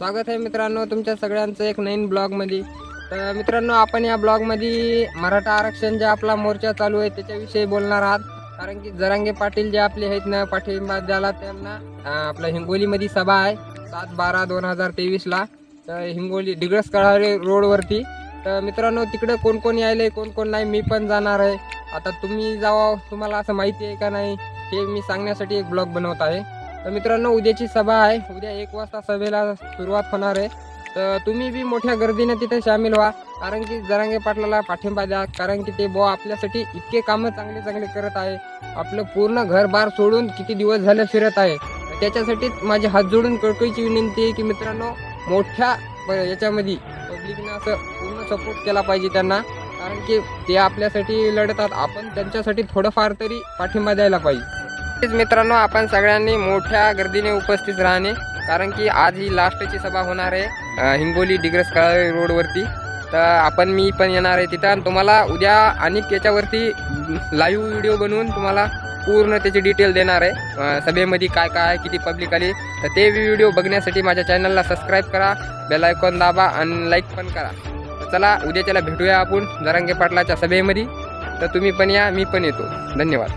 स्वागत आहे मित्रांनो तुमच्या सगळ्यांचं एक नवीन ब्लॉगमध्ये तर मित्रांनो आपण या ब्लॉगमध्ये मराठा आरक्षण जे आपला मोर्चा चालू आहे त्याच्याविषयी बोलणार आहात. कारण की जरांगे पाटील जे आपले आहेत ना पाठिंबा द्याला त्यांना आपल्या हिंगोलीमध्ये सभा आहे सात बारा दोन हजार तेवीसला तर हिंगोली डिग्रस कळाले रोडवरती तर मित्रांनो तिकडे कोण कोण यायले कोण कोण नाही मी पण जाणार आहे. आता तुम्ही जावा तुम्हाला असं माहिती आहे का नाही हे मी सांगण्यासाठी एक ब्लॉग बनवत आहे. तर मित्रांनो उद्याची सभा आहे. उद्या एक वाजता सभेला सुरुवात होणार आहे. तर तुम्ही बी मोठ्या गर्दीने तिथे सामील व्हा. कारण की जरांगे पाटलाला पाठिंबा द्या. कारण की ते बुवा आपल्यासाठी इतके कामं चांगले चांगले करत आहे. आपलं पूर्ण घरबार सोडून किती दिवस झाले फिरत आहे. त्याच्यासाठीच माझे हात जोडून कळकळीची विनंती आहे की मित्रांनो मोठ्या प- याच्यामध्ये पब्लिकनं असं पूर्ण सपोर्ट केला पाहिजे त्यांना. कारण की ते आपल्यासाठी लढतात. आपण त्यांच्यासाठी थोडंफार तरी पाठिंबा द्यायला पाहिजे. मित्रांनो आपण सगळ्यांनी मोठ्या गर्दीने उपस्थित राहणे कारण की आज ही लास्टची सभा होणार आहे हिंगोली डिग्रस कळावे रोडवरती तर आपण मी पण येणार आहे तिथं आणि तुम्हाला उद्या आणि त्याच्यावरती लाईव्ह व्हिडिओ बनवून तुम्हाला पूर्ण त्याची डिटेल देणार आहे. सभेमध्ये काय काय आहे किती पब्लिक आली तर ते व्हिडिओ बघण्यासाठी माझ्या चॅनलला सबस्क्राईब करा बेल आयकॉन दाबा आणि लाईक पण करा. तर चला उद्याच्याला भेटूया आपण जरांगे पाटलाच्या सभेमध्ये. तर तुम्ही पण या मी पण येतो. धन्यवाद.